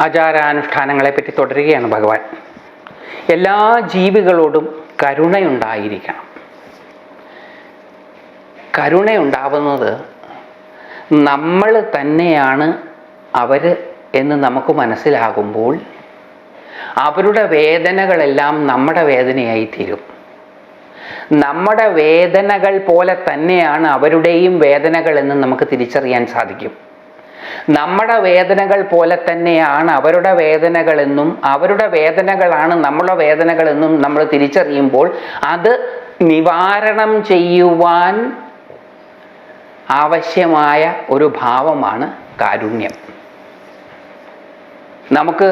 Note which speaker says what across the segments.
Speaker 1: ആചാരാനുഷ്ഠാനങ്ങളെ പറ്റി തുടരുകയാണ് ഭഗവാൻ. എല്ലാ ജീവികളോടും കരുണയുണ്ടായിരിക്കണം. കരുണയുണ്ടാവുന്നത് നമ്മൾ തന്നെയാണ് അവർ എന്ന് നമുക്ക് മനസ്സിലാകുമ്പോൾ അവരുടെ വേദനകളെല്ലാം നമ്മുടെ വേദനയായി തീരും നമ്മുടെ വേദനകൾ പോലെ തന്നെയാണ് അവരുടെയും വേദനകൾ എന്ന് നമുക്ക് തിരിച്ചറിയാൻ സാധിക്കും. നമ്മുടെ വേദനകൾ പോലെ തന്നെയാണ് അവരുടെ വേദനകളെന്നും അവരുടെ വേദനകളാണ് നമ്മുടെ വേദനകളെന്നും നമ്മൾ തിരിച്ചറിയുമ്പോൾ അത് നിവാരണം ചെയ്യുവാൻ ആവശ്യമായ ഒരു ഭാവമാണ് കാരുണ്യം. നമുക്ക്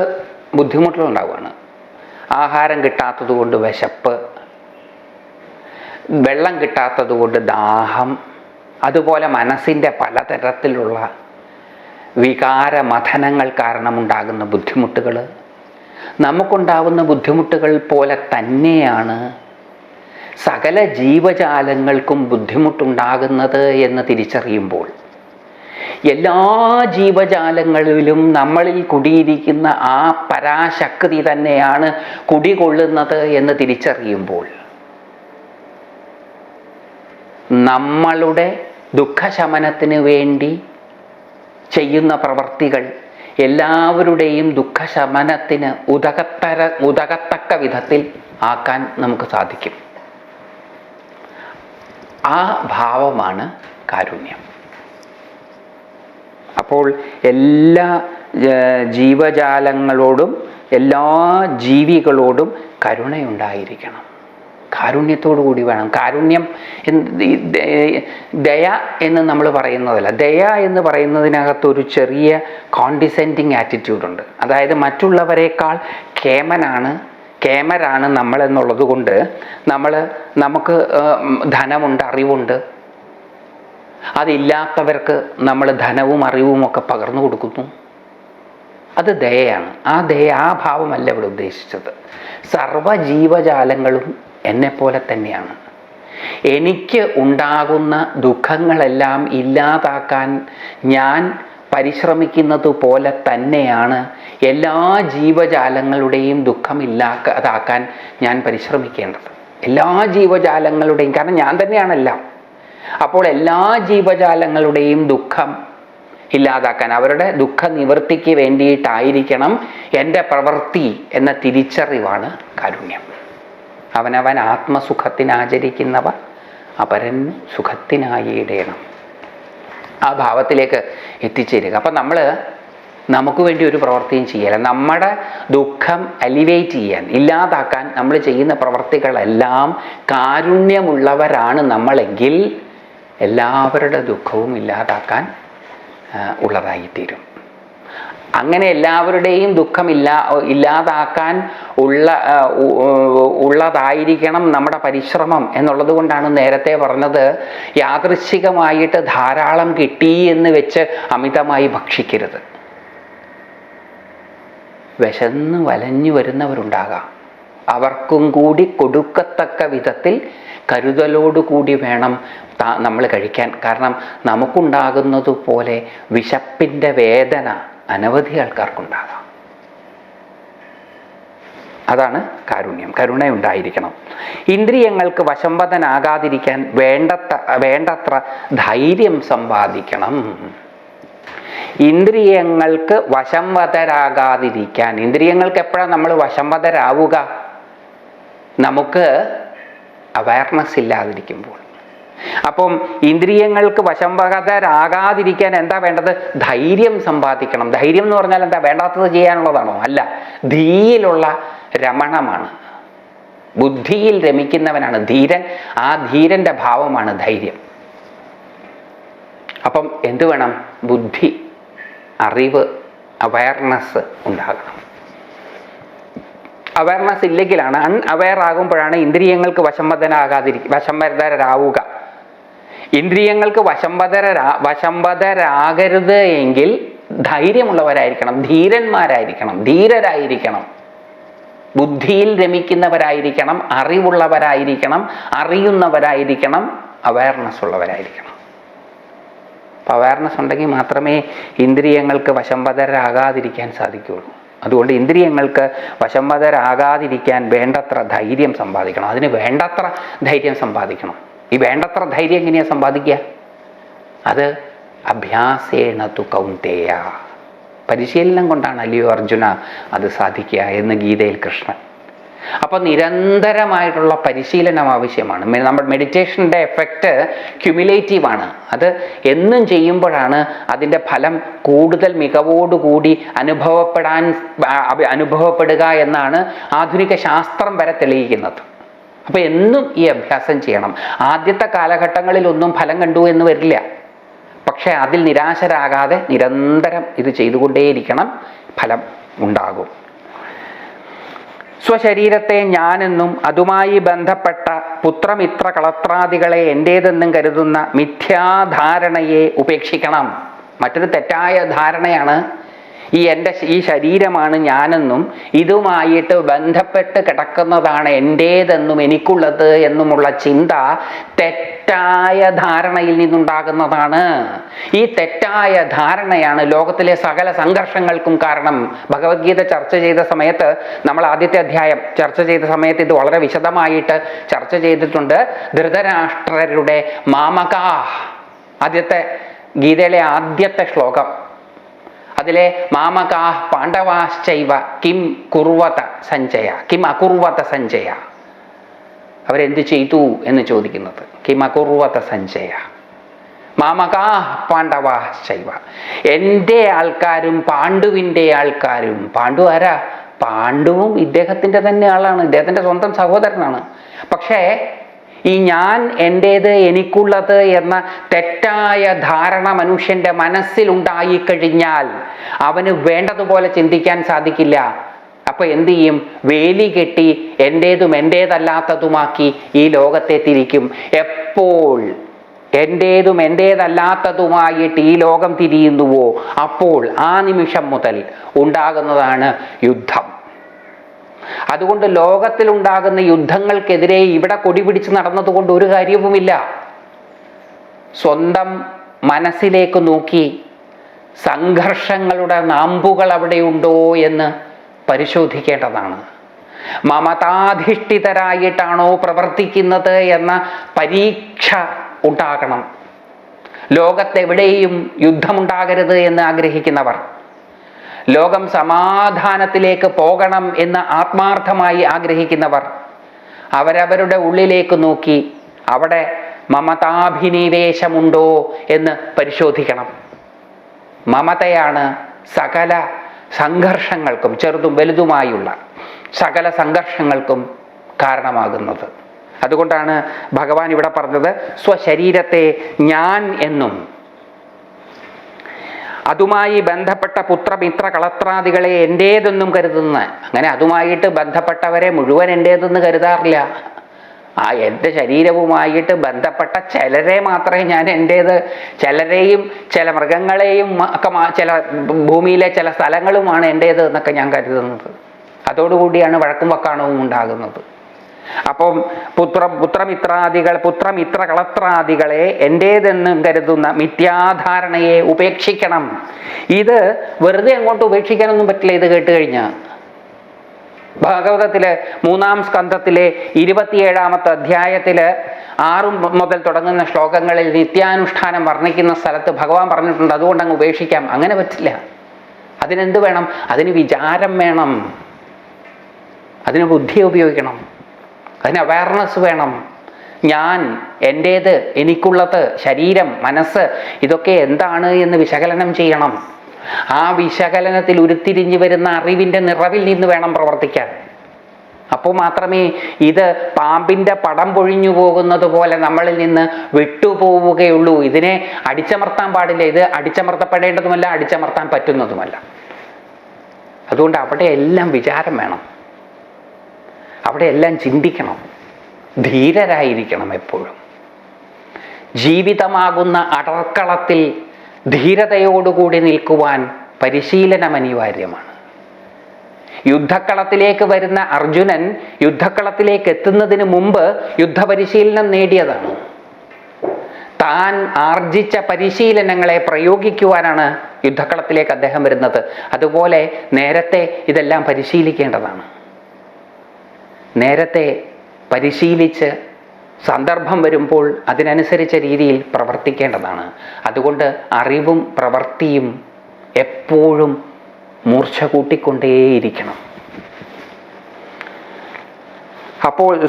Speaker 1: ബുദ്ധിമുട്ടുകളുണ്ടാവുകയാണ്. ആഹാരം കിട്ടാത്തത് കൊണ്ട് വിശപ്പ് വെള്ളം കിട്ടാത്തത് കൊണ്ട് ദാഹം അതുപോലെ മനസ്സിന്റെ പലതരത്തിലുള്ള വികാരമഥനങ്ങൾ കാരണമുണ്ടാകുന്ന ബുദ്ധിമുട്ടുകൾ. നമുക്കുണ്ടാവുന്ന ബുദ്ധിമുട്ടുകൾ പോലെ തന്നെയാണ് സകല ജീവജാലങ്ങൾക്കും ബുദ്ധിമുട്ടുണ്ടാകുന്നത് എന്ന് തിരിച്ചറിയുമ്പോൾ. എല്ലാ ജീവജാലങ്ങളിലും നമ്മളിൽ കുടിയിരിക്കുന്ന ആ പരാശക്തി തന്നെയാണ് കുടികൊള്ളുന്നത് എന്ന് തിരിച്ചറിയുമ്പോൾ. നമ്മളുടെ ദുഃഖശമനത്തിന് വേണ്ടി ചെയ്യുന്ന പ്രവർത്തികൾ എല്ലാവരുടെയും ദുഃഖശമനത്തിന് ഉതകത്തര ഉതകത്തക്ക വിധത്തിൽ ആക്കാൻ നമുക്ക് സാധിക്കും. ആ ഭാവമാണ് കാരുണ്യം. അപ്പോൾ എല്ലാ ജീവജാലങ്ങളോടും എല്ലാ ജീവികളോടും കരുണയുണ്ടായിരിക്കണം. കാരുണ്യത്തോടു കൂടി വേണം. കാരുണ്യം ദയ എന്ന് നമ്മൾ പറയുന്നതല്ല. ദയ എന്ന് പറയുന്നതിനകത്ത് ഒരു ചെറിയ കോണ്ടിസെന്റിങ് ആറ്റിറ്റ്യൂഡുണ്ട് അതായത് മറ്റുള്ളവരെക്കാൾ കേമനാണ് കേമരാണ് നമ്മൾ എന്നുള്ളത് കൊണ്ട് നമ്മൾ നമുക്ക് ധനമുണ്ട് അറിവുണ്ട്. അതില്ലാത്തവർക്ക് നമ്മൾ ധനവും അറിവും ഒക്കെ പകർന്നു കൊടുക്കുന്നു. അത് ദയയാണ്. ആ ദയ ആ ഭാവമല്ല ഇവിടെ ഉദ്ദേശിച്ചത്. സർവജീവജാലങ്ങളും എന്നെപ്പോലെ തന്നെയാണ്. എനിക്ക് ഉണ്ടാകുന്ന ദുഃഖങ്ങളെല്ലാം ഇല്ലാതാക്കാൻ ഞാൻ പരിശ്രമിക്കുന്നത് പോലെ തന്നെയാണ് എല്ലാ ജീവജാലങ്ങളുടെയും ദുഃഖം ഇല്ലാതാക്കാൻ ഞാൻ പരിശ്രമിക്കേണ്ടത്. എല്ലാ ജീവജാലങ്ങളുടെയും കാരണം ഞാൻ തന്നെയാണെല്ലാം. അപ്പോൾ എല്ലാ ജീവജാലങ്ങളുടെയും ദുഃഖം ഇല്ലാതാക്കാൻ അവരുടെ ദുഃഖ നിവൃത്തിക്ക് വേണ്ടിയിട്ടായിരിക്കണം എന്റെ പ്രവൃത്തി എന്ന തിരിച്ചറിവാണ് കാരുണ്യം. അവനവൻ ആത്മസുഖത്തിനാചരിക്കുന്നവ അപരൻ സുഖത്തിനായി ഇടയണം. ആ ഭാവത്തിലേക്ക് എത്തിച്ചേരുക. അപ്പം നമ്മൾ നമുക്ക് വേണ്ടി ഒരു പ്രവൃത്തിയും ചെയ്യല നമ്മുടെ ദുഃഖം അലിവേറ്റ് ചെയ്യാൻ ഇല്ലാതാക്കാൻ നമ്മൾ ചെയ്യുന്ന പ്രവർത്തികളെല്ലാം കാരുണ്യമുള്ളവരാണ് നമ്മളെങ്കിൽ എല്ലാവരുടെ ദുഃഖവും ഇല്ലാതാക്കാൻ ഉള്ളതായിത്തീരും. അങ്ങനെ എല്ലാവരുടെയും ദുഃഖം ഇല്ലാ ഇല്ലാതാക്കാൻ ഉള്ള ഉള്ളതായിരിക്കണം നമ്മുടെ പരിശ്രമം എന്നുള്ളത് കൊണ്ടാണ് നേരത്തെ പറഞ്ഞത്. യാദൃശ്ചികമായിട്ട് ധാരാളം കിട്ടി എന്ന് വെച്ച് അമിതമായി ഭക്ഷിക്കരുത്. വിശന്ന് വലഞ്ഞു വരുന്നവരുണ്ടാകാം. അവർക്കും കൂടി കൊടുക്കത്തക്ക വിധത്തിൽ കരുതലോടുകൂടി വേണം നമ്മൾ കഴിക്കാൻ. കാരണം നമുക്കുണ്ടാകുന്നത് പോലെ വിശപ്പിന്റെ വേദന അനവധി ആൾക്കാർക്കുണ്ടാകാം. അതാണ് കാരുണ്യം. കരുണ ഉണ്ടായിരിക്കണം ഇന്ദ്രിയങ്ങൾക്ക് വശംവദനാകാതിരിക്കാൻ വേണ്ടത്ര വേണ്ടത്ര ധൈര്യം സമ്പാദിക്കണം. ഇന്ദ്രിയങ്ങൾക്ക് വശംവദരാകാതിരിക്കാൻ ഇന്ദ്രിയങ്ങൾക്ക് എപ്പോഴാണ് നമ്മൾ വശംവദരാവുക നമുക്ക് അവയർനെസ് ഇല്ലാതിരിക്കുമ്പോൾ. അപ്പം ഇന്ദ്രിയങ്ങൾക്ക് വശംവകതരാകാതിരിക്കാൻ എന്താ വേണ്ടത്? ധൈര്യം സമ്പാദിക്കണം. ധൈര്യം എന്ന് പറഞ്ഞാൽ എന്താ? വേണ്ടാത്തത് ചെയ്യാനുള്ളതാണോ? അല്ല. ധീയിലുള്ള രമണമാണ്. ബുദ്ധിയിൽ രമിക്കുന്നവനാണ് ധീരൻ. ആ ധീരന്റെ ഭാവമാണ് ധൈര്യം. അപ്പം എന്തു വേണം? ബുദ്ധി അറിവ് അവയർനെസ് ഉണ്ടാകണം. അവയർനെസ് ഇല്ലെങ്കിലാണ് അൺ അവയർ ആകുമ്പോഴാണ് ഇന്ദ്രിയങ്ങൾക്ക് വശംവദനാകാതിരി വശംവദരാവുക. ഇന്ദ്രിയങ്ങൾക്ക് വശംവദരാ വശംവദരാകരുത് എങ്കിൽ ധൈര്യമുള്ളവരായിരിക്കണം ധീരന്മാരായിരിക്കണം ധീരരായിരിക്കണം. ബുദ്ധിയിൽ രമിക്കുന്നവരായിരിക്കണം അറിവുള്ളവരായിരിക്കണം അറിയുന്നവരായിരിക്കണം അവയർനെസ് ഉള്ളവരായിരിക്കണം. അപ്പോൾ അവയർനെസ് ഉണ്ടെങ്കിൽ മാത്രമേ ഇന്ദ്രിയങ്ങൾക്ക് വശംവദരാകാതിരിക്കാൻ സാധിക്കുകയുള്ളൂ. അതുകൊണ്ട് ഇന്ദ്രിയങ്ങൾക്ക് വശംവദരാകാതിരിക്കാൻ വേണ്ടത്ര ധൈര്യം സമ്പാദിക്കണം. അതിന് വേണ്ടത്ര ധൈര്യം സമ്പാദിക്കണം. ഈ വേണ്ടത്ര ധൈര്യം എങ്ങനെയാണ് സമ്പാദിക്കുക? അത് അഭ്യാസേണ തു കൗന്തേയ പരിശീലനം കൊണ്ടാണ് അല്ലയോ അർജുന അത് സാധിക്കുക എന്ന് ഗീതയിൽ കൃഷ്ണൻ. അപ്പോൾ നിരന്തരമായിട്ടുള്ള പരിശീലനം ആവശ്യമാണ്. നമ്മൾ മെഡിറ്റേഷന്റെ എഫക്റ്റ് ക്യുമുലേറ്റീവാണ് അത് എന്നും ചെയ്യുമ്പോഴാണ് അതിന്റെ ഫലം കൂടുതൽ മികവോടുകൂടി അനുഭവപ്പെടാൻ അനുഭവപ്പെടുക എന്നാണ് ആധുനിക ശാസ്ത്രം വരെ തെളിയിക്കുന്നത്. അപ്പോൾ എന്നും ഈ അഭ്യാസം ചെയ്യണം. ആദ്യത്തെ കാലഘട്ടങ്ങളിൽ ഒന്നും ഫലം കണ്ടു എന്ന് വരില്ല. പക്ഷേ അതിൽ നിരാശരാകാതെ നിരന്തരം ഇത് ചെയ്തുകൊണ്ടേയിരിക്കണം ഫലം ഉണ്ടാകും. സ്വശരീരത്തെ ഞാനെന്നും അതുമായി ബന്ധപ്പെട്ട പുത്രമിത്ര കളത്രാദികളെ എന്റേതെന്നും കരുതുന്ന മിഥ്യാധാരണയെ ഉപേക്ഷിക്കണം. മറ്റൊരു തെറ്റായ ധാരണയാണ് ഈ എന്റെ ഈ ശരീരമാണ് ഞാനെന്നും ഇതുമായിട്ട് ബന്ധപ്പെട്ട് കിടക്കുന്നതാണ് എന്റേതെന്നും എനിക്കുള്ളത് എന്നുമുള്ള ചിന്ത തെറ്റായ ധാരണയിൽ നിന്നുണ്ടാകുന്നതാണ്. ഈ തെറ്റായ ധാരണയാണ് ലോകത്തിലെ സകല സംഘർഷങ്ങൾക്കും കാരണം. ഭഗവത്ഗീത ചർച്ച ചെയ്ത സമയത്ത് നമ്മൾ ആദ്യത്തെ അധ്യായം ചർച്ച ചെയ്ത സമയത്ത് ഇത് വളരെ വിശദമായിട്ട് ചർച്ച ചെയ്തിട്ടുണ്ട്. ധൃതരാഷ്ട്രരുടെ മാമക. ആദ്യത്തെ ഗീതയിലെ ആദ്യത്തെ ശ്ലോകം. അതിലെ മാമകാ പാണ്ഡവാശ്ചൈവ കിം കുർവത സഞ്ജയ കിം അകുർവത സഞ്ജയ. അവരെന്ത് ചെയ്തു എന്ന് ചോദിക്കുന്നത്? കിം അകുർവത സഞ്ജയ. മാമകാ പാണ്ഡവാശ്ചൈവ. എന്റെ ആൾക്കാരും പാണ്ഡുവിന്റെ ആൾക്കാരും പാണ്ഡു ആരാ? പാണ്ഡുവും ഇദ്ദേഹത്തിന്റെ തന്നെ ആളാണ് ഇദ്ദേഹത്തിന്റെ സ്വന്തം സഹോദരനാണ്. പക്ഷേ ഈ ഞാൻ എന്റേത് എനിക്കുള്ളത് എന്ന തെറ്റായ ധാരണ മനുഷ്യന്റെ മനസ്സിലുണ്ടായിക്കഴിഞ്ഞാൽ അവന് വേണ്ടതുപോലെ ചിന്തിക്കാൻ സാധിക്കില്ല. അപ്പൊ എന്ത് ചെയ്യും? വേലി കെട്ടി എന്റേതും എന്റേതല്ലാത്തതുമാക്കി ഈ ലോകത്തെ തിരിക്കും. എപ്പോൾ എന്റേതും എന്റേതല്ലാത്തതുമായിട്ട് ഈ ലോകം തിരിയുന്നുവോ? അപ്പോൾ ആ നിമിഷം മുതൽ ഉണ്ടാകുന്നതാണ് യുദ്ധം. അതുകൊണ്ട് ലോകത്തിലുണ്ടാകുന്ന യുദ്ധങ്ങൾക്കെതിരെ ഇവിടെ കൊടി പിടിച്ച് നടന്നതുകൊണ്ട് ഒരു കാര്യവുമില്ല. സ്വന്തം മനസ്സിലേക്ക് നോക്കി സംഘർഷങ്ങളുടെ നാമ്പുകൾ അവിടെയുണ്ടോ എന്ന് പരിശോധിക്കേണ്ടതാണ്. മമതാധിഷ്ഠിതരായിട്ടാണോ പ്രവർത്തിക്കുന്നത് എന്ന പരീക്ഷ ഉണ്ടാകണം. ലോകത്തെവിടെയും യുദ്ധമുണ്ടാകരുത് എന്ന് ആഗ്രഹിക്കുന്നവർ. ലോകം സമാധാനത്തിലേക്ക് പോകണം എന്ന് ആത്മാർത്ഥമായി ആഗ്രഹിക്കുന്നവർ അവരവരുടെ ഉള്ളിലേക്ക് നോക്കി അവിടെ മമതാഭിനിവേശമുണ്ടോ എന്ന് പരിശോധിക്കണം. മമതയാണ് സകല സംഘർഷങ്ങൾക്കും ചെറുതും വലുതുമായുള്ള സകല സംഘർഷങ്ങൾക്കും കാരണമാകുന്നത്. അതുകൊണ്ടാണ് ഭഗവാൻ ഇവിടെ പറഞ്ഞത് സ്വശരീരത്തെ ഞാൻ എന്നും അതുമായി ബന്ധപ്പെട്ട പുത്രമിത്ര കളത്രാദികളെ എന്റേതെന്നും കരുതുന്ന. അങ്ങനെ അതുമായിട്ട് ബന്ധപ്പെട്ടവരെ മുഴുവൻ എന്റേതെന്ന് കരുതാറില്ല. ആ എന്റെ ശരീരവുമായിട്ട് ബന്ധപ്പെട്ട ചിലരെ മാത്രമേ ഞാൻ എന്റേത് ചിലരെയും ചില മൃഗങ്ങളെയും ഒക്കെ ചില ഭൂമിയിലെ ചില സ്ഥലങ്ങളുമാണ് എന്റേത് എന്നൊക്കെ ഞാൻ കരുതുന്നത്. അതോടുകൂടിയാണ് വഴക്കും വക്കാണവും ഉണ്ടാകുന്നത്. അപ്പം പുത്ര പുത്രമിത്രാദികൾ പുത്രമിത്ര കളത്രാദികളെ എന്റേതെന്നും കരുതുന്ന മിഥ്യാധാരണയെ ഉപേക്ഷിക്കണം. ഇത് വെറുതെ അങ്ങോട്ട് ഉപേക്ഷിക്കാനൊന്നും പറ്റില്ല ഇത് കേട്ട് കഴിഞ്ഞാൽ ഭാഗവതത്തിലെ മൂന്നാം സ്കന്ധത്തിലെ ഇരുപത്തിയേഴാമത്തെ അധ്യായത്തിൽ ആറും മുതൽ തുടങ്ങുന്ന ശ്ലോകങ്ങളിൽ നിത്യാനുഷ്ഠാനം വർണിക്കുന്ന സ്ഥലത്ത് ഭഗവാൻ പറഞ്ഞിട്ടുണ്ട് അതുകൊണ്ട് അങ്ങ് ഉപേക്ഷിക്കാം. അങ്ങനെ പറ്റില്ല. അതിനെന്ത് വേണം? അതിന് വിചാരം വേണം. അതിന് ബുദ്ധി ഉപയോഗിക്കണം. അതിന് അവയർനെസ് വേണം. ഞാൻ എന്റേത് എനിക്കുള്ളത് ശരീരം മനസ്സ് ഇതൊക്കെ എന്താണ് എന്ന് വിശകലനം ചെയ്യണം. ആ വിശകലനത്തിൽ ഉരുത്തിരിഞ്ഞു വരുന്ന അറിവിന്റെ നിറവിൽ നിന്ന് വേണം പ്രവർത്തിക്കാൻ. അപ്പോൾ മാത്രമേ ഇത് പാമ്പിന്റെ പടം പൊഴിഞ്ഞു പോകുന്നത് പോലെ നമ്മളിൽ നിന്ന് വിട്ടുപോവുകയുള്ളൂ. ഇതിനെ അടിച്ചമർത്താൻ പാടില്ല. ഇത് അടിച്ചമർത്തപ്പെടേണ്ടതുമല്ല അടിച്ചമർത്താൻ പറ്റുന്നതുമല്ല. അതുകൊണ്ട് അവിടെ എല്ലാം വിചാരം വേണം. അവിടെ എല്ലാം ചിന്തിക്കണം. ധീരരായിരിക്കണം എപ്പോഴും. ജീവിതമാകുന്ന അടർക്കളത്തിൽ ധീരതയോടുകൂടി നിൽക്കുവാൻ പരിശീലനം അനിവാര്യമാണ്. യുദ്ധക്കളത്തിലേക്ക് വരുന്ന അർജുനൻ യുദ്ധക്കളത്തിലേക്ക് എത്തുന്നതിന് മുമ്പ് യുദ്ധപരിശീലനം നേടിയതാണ്. താൻ ആർജിച്ച പരിശീലനങ്ങളെ പ്രയോഗിക്കുവാനാണ് യുദ്ധക്കളത്തിലേക്ക് അദ്ദേഹം വരുന്നത്. അതുപോലെ നേരത്തെ ഇതെല്ലാം പരിശീലിക്കേണ്ടതാണ്. നേരത്തെ പരിശീലിച്ച് സന്ദർഭം വരുമ്പോൾ അതിനനുസരിച്ച രീതിയിൽ പ്രവർത്തിക്കേണ്ടതാണ്. അതുകൊണ്ട് അറിവും പ്രവൃത്തിയും എപ്പോഴും മൂർച്ച കൂട്ടിക്കൊണ്ടേയിരിക്കണം. അപ്പോൾ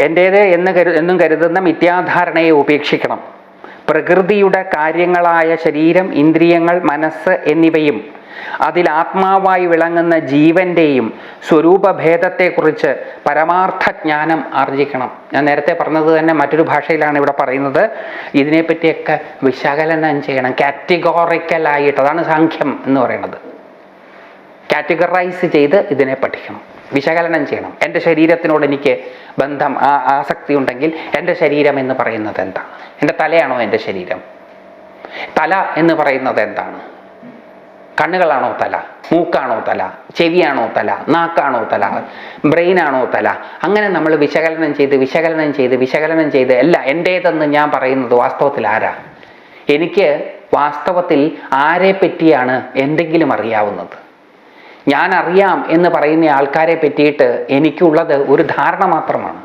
Speaker 1: എന്റേത് എന്ന് കരു എന്നും കരുതുന്ന മിഥ്യാധാരണയെ ഉപേക്ഷിക്കണം. പ്രകൃതിയുടെ കാര്യങ്ങളായ ശരീരം ഇന്ദ്രിയങ്ങൾ മനസ്സ് എന്നിവയും അതിൽ ആത്മാവായി വിളങ്ങുന്ന ജീവന്റെയും സ്വരൂപഭേദത്തെക്കുറിച്ച് പരമാർത്ഥ ജ്ഞാനം ആർജിക്കണം. ഞാൻ നേരത്തെ പറഞ്ഞത് തന്നെ മറ്റൊരു ഭാഷയിലാണ് ഇവിടെ പറയുന്നത്. ഇതിനെപ്പറ്റിയൊക്കെ വിശകലനം ചെയ്യണം. കാറ്റഗോറിക്കലായിട്ട് അതാണ് സാഖ്യം എന്ന് പറയുന്നത്. കാറ്റഗറൈസ് ചെയ്ത് ഇതിനെ പഠിക്കണം. വിശകലനം ചെയ്യണം. എന്റെ ശരീരത്തിനോട് എനിക്ക് ബന്ധം ആ ആസക്തി ഉണ്ടെങ്കിൽ എന്റെ ശരീരം എന്ന് പറയുന്നത് എന്താണ്? എന്റെ തലയാണോ എന്റെ ശരീരം? തല എന്ന് പറയുന്നത് എന്താണ്? കണ്ണുകളാണോ തല? മൂക്കാണോ തല? ചെവിയാണോ തല? നാക്കാണോ തല? ബ്രെയിനാണോ തല? അങ്ങനെ നമ്മൾ വിശകലനം ചെയ്ത് വിശകലനം ചെയ്ത് വിശകലനം ചെയ്ത് അല്ല എന്റേതെന്ന് ഞാൻ പറയുന്നത് വാസ്തവത്തിൽ ആരാ? എനിക്ക് വാസ്തവത്തിൽ ആരെ പറ്റിയാണ് എന്തെങ്കിലും അറിയാവുന്നത്? ഞാൻ അറിയാം എന്ന് പറയുന്ന ആൾക്കാരെ പറ്റിയിട്ട് എനിക്കുള്ളത് ഒരു ധാരണ മാത്രമാണ്.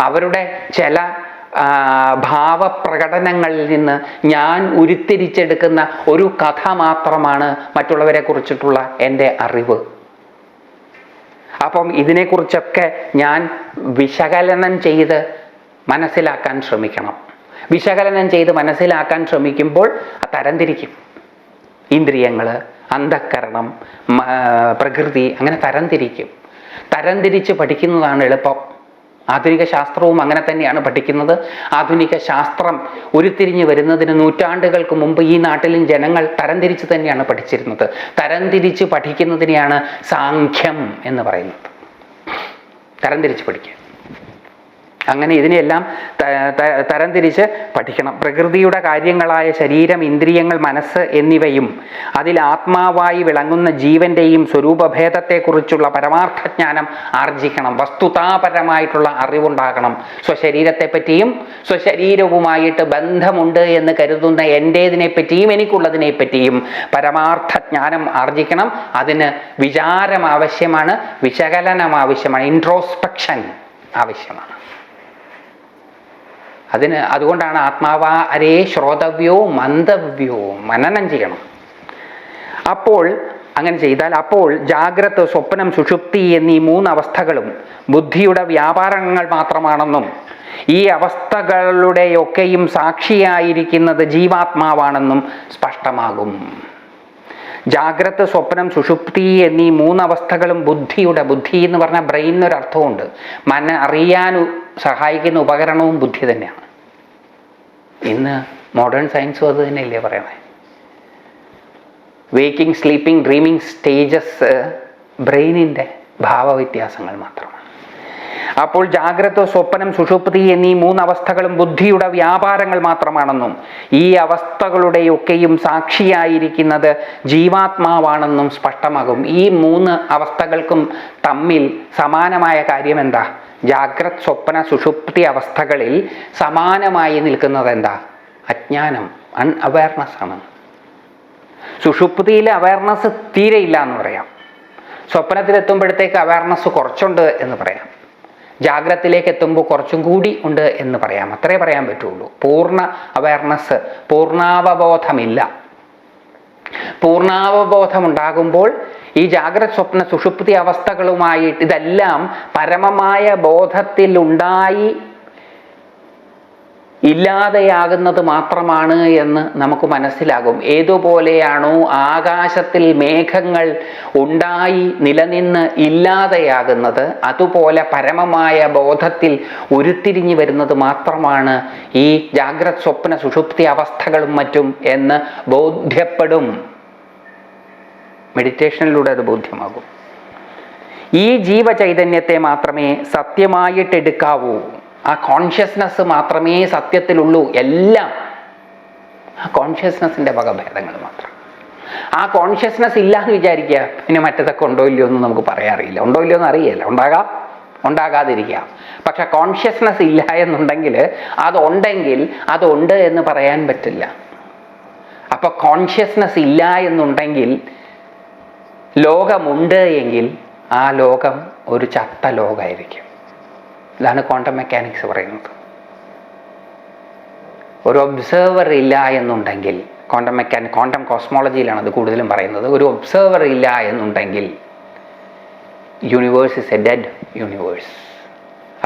Speaker 1: അവരുടെ ചില ഭാവപ്രകടനങ്ങളിൽ നിന്ന് ഞാൻ ഉരുത്തിരിച്ചെടുക്കുന്ന ഒരു കഥ മാത്രമാണ് മറ്റുള്ളവരെ കുറിച്ചിട്ടുള്ള എന്റെ അറിവ്. അപ്പം ഇതിനെക്കുറിച്ചൊക്കെ ഞാൻ വിശകലനം ചെയ്ത് മനസ്സിലാക്കാൻ ശ്രമിക്കണം. വിശകലനം ചെയ്ത് മനസ്സിലാക്കാൻ ശ്രമിക്കുമ്പോൾ തരംതിരിക്കും. ഇന്ദ്രിയങ്ങൾ അന്ധക്കരണം പ്രകൃതി അങ്ങനെ തരംതിരിക്കും. തരംതിരിച്ച് പഠിക്കുന്നതാണ് എളുപ്പം. ആധുനിക ശാസ്ത്രവും അങ്ങനെ തന്നെയാണ് പഠിക്കുന്നത്. ആധുനിക ശാസ്ത്രം ഉരുത്തിരിഞ്ഞ് വരുന്നതിന് നൂറ്റാണ്ടുകൾക്ക് മുമ്പ് ഈ നാട്ടിലും ജനങ്ങൾ തരംതിരിച്ച് തന്നെയാണ് പഠിച്ചിരുന്നത്. തരംതിരിച്ച് പഠിക്കുന്നതിനെയാണ് സാഖ്യം എന്ന് പറയുന്നത്. തരംതിരിച്ച് പഠിക്കുക. അങ്ങനെ ത- തരംതിരിച്ച് പഠിക്കണം. പ്രകൃതിയുടെ കാര്യങ്ങളായ ശരീരം ഇന്ദ്രിയങ്ങൾ മനസ്സ് എന്നിവയും അതിൽ ആത്മാവായി വിളങ്ങുന്ന ജീവന്റെയും സ്വരൂപഭേദത്തെക്കുറിച്ചുള്ള പരമാർത്ഥജ്ഞാനം ആർജിക്കണം. വസ്തുതാപരമായിട്ടുള്ള അറിവുണ്ടാകണം. സ്വശരീരത്തെ പറ്റിയും സ്വശരീരവുമായിട്ട് ബന്ധമുണ്ട് എന്ന് കരുതുന്ന എന്റേതിനെ പറ്റിയും എനിക്കുള്ളതിനെ പറ്റിയും പരമാർത്ഥജ്ഞാനം ആർജിക്കണം. അതിന് വിചാരം ആവശ്യമാണ് വിശകലനം ആവശ്യമാണ് ഇൻട്രോസ്പെക്ഷൻ ആവശ്യമാണ്. അതിന് അതുകൊണ്ടാണ് ആത്മാവാ അരേ ശ്രോതവ്യോ മന്ദവ്യോ മനനം ചെയ്യണം. അപ്പോൾ അങ്ങനെ ചെയ്താൽ അപ്പോൾ ജാഗ്രത സ്വപ്നം സുഷുപ്തി എന്നീ മൂന്ന് അവസ്ഥകളും ബുദ്ധിയുടെ വ്യാപാരങ്ങൾ മാത്രമാണെന്നും ഈ അവസ്ഥകളുടെയൊക്കെയും സാക്ഷിയായിരിക്കുന്നത് ജീവാത്മാവാണെന്നും സ്പഷ്ടമാകും. ജാഗ്രത സ്വപ്നം സുഷുപ്തി എന്നീ മൂന്നവസ്ഥകളും ബുദ്ധിയുടെ ബുദ്ധി എന്ന് പറഞ്ഞാൽ ബ്രെയിനിനൊരു അർത്ഥമുണ്ട് മന അറിയാൻ സഹായിക്കുന്ന ഉപകരണവും ബുദ്ധി തന്നെയാണ്. ഇന്ന് മോഡേൺ സയൻസും അത് തന്നെയല്ലേ പറയണേ? വേക്കിംഗ് സ്ലീപ്പിംഗ് ഡ്രീമിംഗ് സ്റ്റേജസ് ബ്രെയിനിന്റെ ഭാവവ്യത്യാസങ്ങൾ മാത്രമാണ് അപ്പോൾ ജാഗ്രത സ്വപ്നം സുഷുപ്തി എന്നീ മൂന്നവസ്ഥകളും ബുദ്ധിയുടെ വ്യാപാരങ്ങൾ മാത്രമാണെന്നും ഈ അവസ്ഥകളുടെയൊക്കെയും സാക്ഷിയായിരിക്കുന്നത് ജീവാത്മാവാണെന്നും സ്പഷ്ടമാകും. ഈ മൂന്ന് അവസ്ഥകൾക്കും തമ്മിൽ സമാനമായ കാര്യം എന്താ ജാഗ്രത് സ്വപ്ന സുഷുപ്തി അവസ്ഥകളിൽ സമാനമായി നിൽക്കുന്നത് എന്താ അജ്ഞാനം അൺ അവയർനെസ് ആണ്. സുഷുപ്തിയിലെ അവയർനെസ് ഇല്ല എന്ന് പറയാം. സ്വപ്നത്തിലെത്തുമ്പോഴത്തേക്ക് അവയർനെസ് കുറച്ചുണ്ട് എന്ന് പറയാം. ജാഗ്രതയിലേക്ക് എത്തുമ്പോൾ കുറച്ചും കൂടി ഉണ്ട് എന്ന് പറയാം. അത്രേ പറയാൻ പറ്റുള്ളൂ. പൂർണ അവയർനെസ് പൂർണാവബോധമില്ല. പൂർണാവബോധം ഉണ്ടാകുമ്പോൾ ഈ ജാഗ്രത സ്വപ്ന സുഷുപ്തി അവസ്ഥകളുമായിട്ട് ഇതെല്ലാം പരമമായ ബോധത്തിൽ ഉണ്ടായി ഇല്ലാതെയാകുന്നത് മാത്രമാണ് എന്ന് നമുക്ക് മനസ്സിലാകും. ഏതുപോലെയാണോ ആകാശത്തിൽ മേഘങ്ങൾ ഉണ്ടായി നിലനിന്ന് ഇല്ലാതെയാകുന്നത് അതുപോലെ പരമമായ ബോധത്തിൽ ഉരുത്തിരിഞ്ഞു വരുന്നത് മാത്രമാണ് ഈ ജാഗ്രത് സ്വപ്ന സുഷുപ്തി അവസ്ഥകളും മറ്റും എന്ന് ബോധ്യപ്പെടും. മെഡിറ്റേഷനിലൂടെ അത് ബോധ്യമാകും. ഈ ജീവചൈതന്യത്തെ മാത്രമേ സത്യമായിട്ട് എടുക്കാവൂ ആ കോൺഷ്യസ്നസ് മാത്രമേ സത്യത്തിലുള്ളൂ. എല്ലാം. ആ കോൺഷ്യസ്നസ്സിന്റെ വകഭേദങ്ങൾ മാത്രം. ആ കോൺഷ്യസ്നസ് ഇല്ല എന്ന് വിചാരിക്കുക. പിന്നെ മറ്റതൊക്കെ ഉണ്ടോ ഇല്ലയോ എന്ന് നമുക്ക് പറയാൻ അറിയില്ല. ഉണ്ടോ ഇല്ലയോ എന്ന് അറിയില്ല. ഉണ്ടാകാം. ഉണ്ടാകാതിരിക്കാം. പക്ഷെ കോൺഷ്യസ്നസ് ഇല്ല എന്നുണ്ടെങ്കിൽ അതുണ്ടെങ്കിൽ അതുണ്ട് എന്ന് പറയാൻ പറ്റില്ല. അപ്പോൾ കോൺഷ്യസ്നസ് ഇല്ല എന്നുണ്ടെങ്കിൽ ലോകമുണ്ട് എങ്കിൽ ആ ലോകം ഒരു ചത്ത ലോകമായിരിക്കും ഇതാണ് ക്വാണ്ടം മെക്കാനിക്സ് പറയുന്നത്. ഒരു ഒബ്സർവർ ഇല്ല എന്നുണ്ടെങ്കിൽ ക്വാണ്ടം മെക്കാനിക് ക്വാണ്ടം കോസ്മോളജിയിലാണ് അത് കൂടുതലും പറയുന്നത്. ഒരു ഒബ്സർവർ ഇല്ല എന്നുണ്ടെങ്കിൽ universe is a dead universe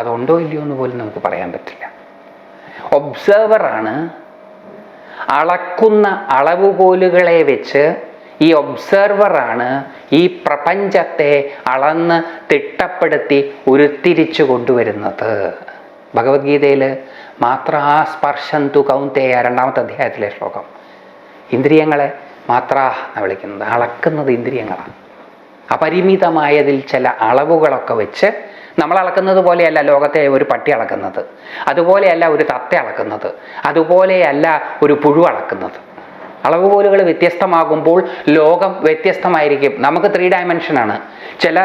Speaker 1: അതുണ്ടോ ഇല്ലയോ എന്ന് പോലും നമുക്ക് പറയാൻ പറ്റില്ല. ഒബ്സേവറാണ് അളക്കുന്ന അളവുകോലുകളെ വെച്ച് ഈ ഒബ്സർവറാണ് ഈ പ്രപഞ്ചത്തെ അളന്ന് തിട്ടപ്പെടുത്തി ഉരുത്തിരിച്ചു കൊണ്ടുവരുന്നത്. ഭഗവത്ഗീതയിൽ മാത്രാ സ്പർശന്തു കൗന്തേയ രണ്ടാമത്തെ അധ്യായത്തിലെ ശ്ലോകം. ഇന്ദ്രിയങ്ങളെ മാത്രാ എന്ന് വിളിക്കുന്നത്. അളക്കുന്നത് ഇന്ദ്രിയങ്ങളാണ്. അപരിമിതമായതിൽ ചില അളവുകളൊക്കെ വെച്ച് നമ്മൾ അളക്കുന്നത് പോലെയല്ല ലോകത്തെ ഒരു പട്ടി അളക്കുന്നത്. അതുപോലെയല്ല ഒരു തത്ത അളക്കുന്നത്. അതുപോലെയല്ല ഒരു പുഴു അളക്കുന്നത്. അളവുകോലുകൾ വ്യത്യസ്തമാകുമ്പോൾ ലോകം വ്യത്യസ്തമായിരിക്കും. നമുക്ക് ത്രീ ഡയമെൻഷനാണ് ചില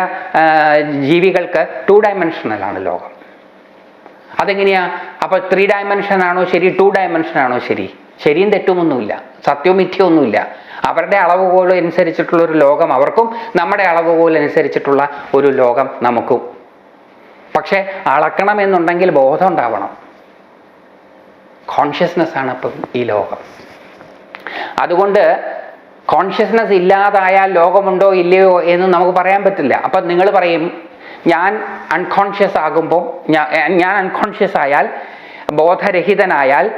Speaker 1: ജീവികൾക്ക് ടു ഡയമെൻഷനലാണ് ലോകം. അതെങ്ങനെയാ? അപ്പോൾ ത്രീ ഡയമെൻഷൻ ആണോ ശരി ടു ഡയമെൻഷൻ ആണോ ശരി? ശരിയും തെറ്റുമൊന്നുമില്ല സത്യവും മിഥ്യമൊന്നുമില്ല അവരുടെ അളവുകോൽ അനുസരിച്ചിട്ടുള്ള ഒരു ലോകം അവർക്കും നമ്മുടെ അളവുകോൽ അനുസരിച്ചിട്ടുള്ള ഒരു ലോകം നമുക്കും. പക്ഷേ അളക്കണമെന്നുണ്ടെങ്കിൽ ബോധം ഉണ്ടാവണം. കോൺഷ്യസ്നെസ് ആണ് ഇപ്പം ഈ ലോകം. അതുകൊണ്ട് കോൺഷ്യസ്നസ് ഇല്ലാതായാൽ ലോകമുണ്ടോ ഇല്ലയോ എന്ന് നമുക്ക് പറയാൻ പറ്റില്ല. അപ്പം നിങ്ങൾ പറയും ഞാൻ അൺകോൺഷ്യസ് ആകുമ്പോൾ ഞാൻ അൺകോൺഷ്യസ് ആയാൽ ബോധരഹിതനായാൽ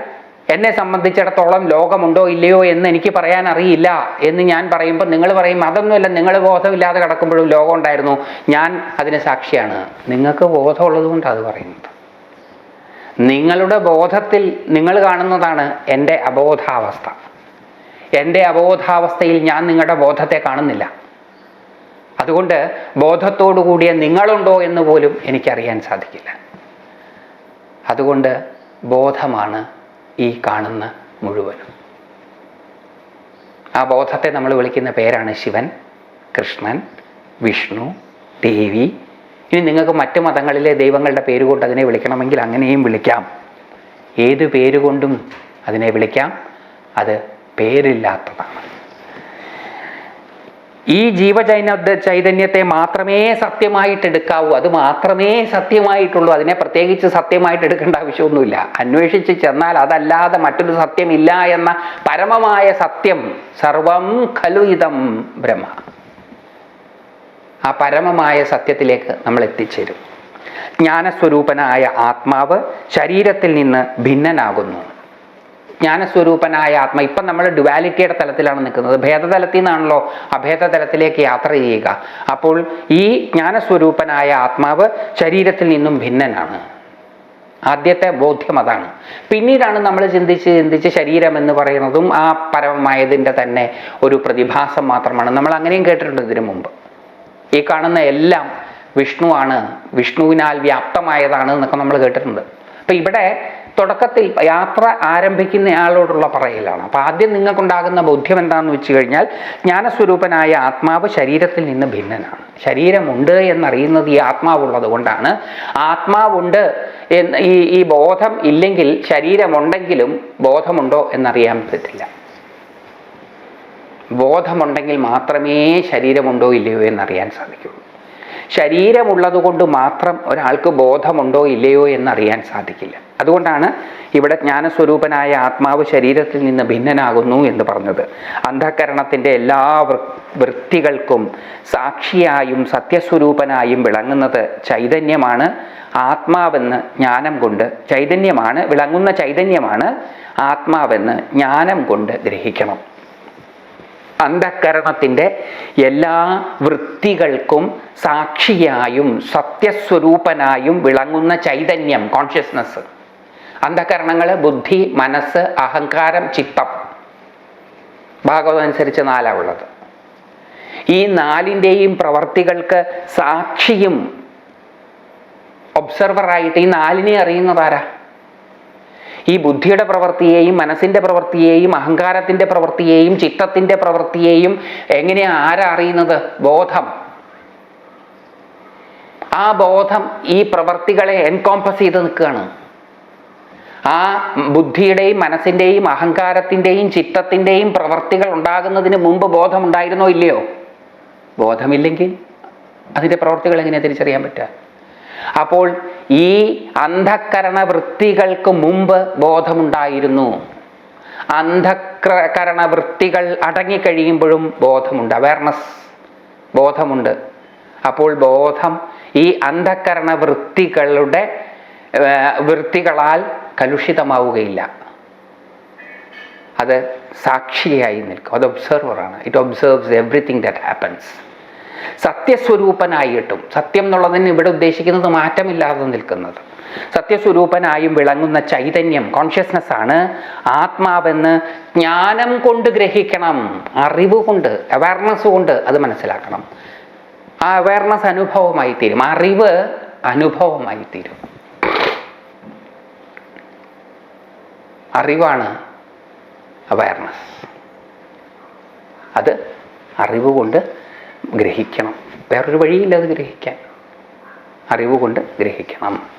Speaker 1: എന്നെ സംബന്ധിച്ചിടത്തോളം ലോകമുണ്ടോ ഇല്ലയോ എന്ന് എനിക്ക് പറയാൻ അറിയില്ല എന്ന് ഞാൻ പറയുമ്പോൾ നിങ്ങൾ പറയും അതൊന്നുമല്ല നിങ്ങൾ ബോധമില്ലാതെ കിടക്കുമ്പോഴും ലോകം ഉണ്ടായിരുന്നു. ഞാൻ അതിന് സാക്ഷിയാണ്. നിങ്ങൾക്ക് ബോധമുള്ളത് കൊണ്ടാണ് അത് പറയുന്നത്. നിങ്ങളുടെ ബോധത്തിൽ നിങ്ങൾ കാണുന്നതാണ് എന്റെ അബോധാവസ്ഥ. എന്റെ അബോധാവസ്ഥയിൽ ഞാൻ നിങ്ങളുടെ ബോധത്തെ കാണുന്നില്ല. അതുകൊണ്ട് ബോധത്തോടു കൂടിയ നിങ്ങളുണ്ടോ എന്ന് പോലും എനിക്കറിയാൻ സാധിക്കില്ല. അതുകൊണ്ട് ബോധമാണ് ഈ കാണുന്ന മുഴുവനും. ആ ബോധത്തെ നമ്മൾ വിളിക്കുന്ന പേരാണ് ശിവൻ കൃഷ്ണൻ വിഷ്ണു ദേവി. ഇനി നിങ്ങൾക്ക് മറ്റ് മതങ്ങളിലെ ദൈവങ്ങളുടെ പേരുകൊണ്ട് അതിനെ വിളിക്കണമെങ്കിൽ അങ്ങനെയും വിളിക്കാം. ഏത് പേരുകൊണ്ടും അതിനെ വിളിക്കാം. അത് പേരില്ലാത്തതാണ്. ഈ ജീവചൈന ചൈതന്യത്തെ മാത്രമേ സത്യമായിട്ട് എടുക്കാവൂ. അത് മാത്രമേ സത്യമായിട്ടുള്ളൂ. അതിനെ പ്രത്യേകിച്ച് സത്യമായിട്ട് എടുക്കേണ്ട ആവശ്യമൊന്നുമില്ല. അന്വേഷിച്ച് ചെന്നാൽ അതല്ലാതെ മറ്റൊരു സത്യമില്ല എന്ന പരമമായ സത്യം സർവം ഖലു ഇതം ബ്രഹ്മ. ആ പരമമായ സത്യത്തിലേക്ക് നമ്മൾ എത്തിച്ചേരും. ജ്ഞാനസ്വരൂപനായ ആത്മാവ് ശരീരത്തിൽ നിന്ന് ഭിന്നനാകുന്നു. ജ്ഞാനസ്വരൂപനായ ആത്മ. ഇപ്പം നമ്മൾ ഡുവാലിറ്റിയുടെ തലത്തിലാണ് നിൽക്കുന്നത്. ഭേദതലത്തിൽ നിന്നാണല്ലോ അഭേദതലത്തിലേക്ക് യാത്ര ചെയ്യുക. അപ്പോൾ ഈ ജ്ഞാനസ്വരൂപനായ ആത്മാവ് ശരീരത്തിൽ നിന്നും ഭിന്നനാണ്. ആദ്യത്തെ ബോധ്യം അതാണ്. പിന്നീടാണ് നമ്മൾ ചിന്തിച്ച് ചിന്തിച്ച് ശരീരം എന്ന് പറയുന്നതും ആ പരമമായതിന്റെ തന്നെ ഒരു പ്രതിഭാസം മാത്രമാണ്. നമ്മൾ അങ്ങനെയും കേട്ടിട്ടുണ്ട് ഇതിനു മുമ്പ്. ഈ കാണുന്ന എല്ലാം വിഷ്ണുവാണ് വിഷ്ണുവിനാൽ വ്യാപ്തമായതാണ് എന്നൊക്കെ നമ്മൾ കേട്ടിട്ടുണ്ട്. അപ്പം ഇവിടെ തുടക്കത്തിൽ യാത്ര ആരംഭിക്കുന്ന ആളോടുള്ള പറയലാണ്. അപ്പോൾ ആദ്യം നിങ്ങൾക്കുണ്ടാകുന്ന ബോധ്യം എന്താണെന്ന് വെച്ച് കഴിഞ്ഞാൽ ജ്ഞാനസ്വരൂപനായ ആത്മാവ് ശരീരത്തിൽ നിന്ന് ഭിന്നനാണ്. ശരീരമുണ്ട് എന്നറിയുന്നത് ഈ ആത്മാവുള്ളത് കൊണ്ടാണ്. ആത്മാവുണ്ട് എന്ന് ഈ ഈ ബോധം ഇല്ലെങ്കിൽ ശരീരമുണ്ടെങ്കിലും ബോധമുണ്ടോ എന്നറിയാൻ പറ്റില്ല. ബോധമുണ്ടെങ്കിൽ മാത്രമേ ശരീരമുണ്ടോ ഇല്ലയോ എന്നറിയാൻ സാധിക്കുള്ളൂ. ശരീരമുള്ളത് കൊണ്ട് മാത്രം ഒരാൾക്ക് ബോധമുണ്ടോ ഇല്ലയോ എന്നറിയാൻ സാധിക്കില്ല. അതുകൊണ്ടാണ് ഇവിടെ ജ്ഞാനസ്വരൂപനായ ആത്മാവ് ശരീരത്തിൽ നിന്ന് ഭിന്നനാകുന്നു എന്ന് പറഞ്ഞത്. അന്ധകരണത്തിന്റെ എല്ലാ വൃത്തികൾക്കും സാക്ഷിയായും സത്യസ്വരൂപനായും വിളങ്ങുന്നത് ചൈതന്യമാണ്. ആത്മാവെന്ന് ജ്ഞാനം കൊണ്ട് ചൈതന്യമാണ് വിളങ്ങുന്ന ചൈതന്യമാണ് ആത്മാവെന്ന് ജ്ഞാനം കൊണ്ട് ഗ്രഹിക്കണം. അന്ധക്കരണത്തിന്റെ എല്ലാ വൃത്തികൾക്കും സാക്ഷിയായും സത്യസ്വരൂപനായും വിളങ്ങുന്ന ചൈതന്യം കോൺഷ്യസ്നസ് അന്ധകരണങ്ങൾ ബുദ്ധി മനസ്സ് അഹങ്കാരം ചിത്തം. ഭാഗവതം അനുസരിച്ച് നാലാ ഉള്ളത്. ഈ നാലിന്റെയും പ്രവർത്തികൾക്ക് സാക്ഷിയും ഒബ്സർവറായിട്ട് ഈ നാലിനെ അറിയുന്നതാരാ? ഈ ബുദ്ധിയുടെ പ്രവൃത്തിയെയും മനസ്സിന്റെ പ്രവൃത്തിയെയും അഹങ്കാരത്തിന്റെ പ്രവൃത്തിയെയും ചിത്തത്തിന്റെ പ്രവൃത്തിയെയും എങ്ങനെയാ ആരാ അറിയുന്നത്? ബോധം. ആ ബോധം ഈ പ്രവൃത്തികളെ എൻകോംപസ് ചെയ്ത് നിൽക്കുകയാണ്. ആ ബുദ്ധിയുടെയും മനസ്സിന്റെയും അഹങ്കാരത്തിന്റെയും ചിത്തത്തിന്റെയും പ്രവർത്തികൾ ഉണ്ടാകുന്നതിന് മുമ്പ് ബോധമുണ്ടായിരുന്നോ ഇല്ലയോ? ബോധമില്ലെങ്കിൽ അതിന്റെ പ്രവർത്തികൾ എങ്ങനെ തിരിച്ചറിയാൻ പറ്റുക? അപ്പോൾ ഈ അന്ധക്കരണ വൃത്തികൾക്ക് മുമ്പ് ബോധമുണ്ടായിരുന്നു. അന്ധകരണ വൃത്തികൾ അടങ്ങിക്കഴിയുമ്പോഴും ബോധമുണ്ട്. അവയർനെസ് ബോധമുണ്ട്. അപ്പോൾ ബോധം ഈ അന്ധകരണ വൃത്തികളുടെ വൃത്തികളാൽ കലുഷിതമാവുകയില്ല. അത് സാക്ഷിയായി നിൽക്കും. അത് ഒബ്സർവറാണ് it observes everything that happens സത്യസ്വരൂപനായിട്ടും സത്യം എന്നുള്ളതിന് ഇവിടെ ഉദ്ദേശിക്കുന്നത് മാറ്റമില്ലാതെ നിൽക്കുന്നത്. സത്യസ്വരൂപനായും വിളങ്ങുന്ന ചൈതന്യം കോൺഷ്യസ്നെസ്സാണ് ആത്മാവെന്ന് ജ്ഞാനം കൊണ്ട് ഗ്രഹിക്കണം. അറിവ് കൊണ്ട് അവയർനെസ് കൊണ്ട് അത് മനസ്സിലാക്കണം. ആ അവയർനെസ് അനുഭവമായി തീരും. അറിവ് അനുഭവമായി തീരും. അറിവാണ് അവയർനെസ് അത് അറിവ് കൊണ്ട് ഗ്രഹിക്കണം. വേറൊരു വഴിയില്ല അത് ഗ്രഹിക്കാൻ. അറിവ് കൊണ്ട് ഗ്രഹിക്കണം.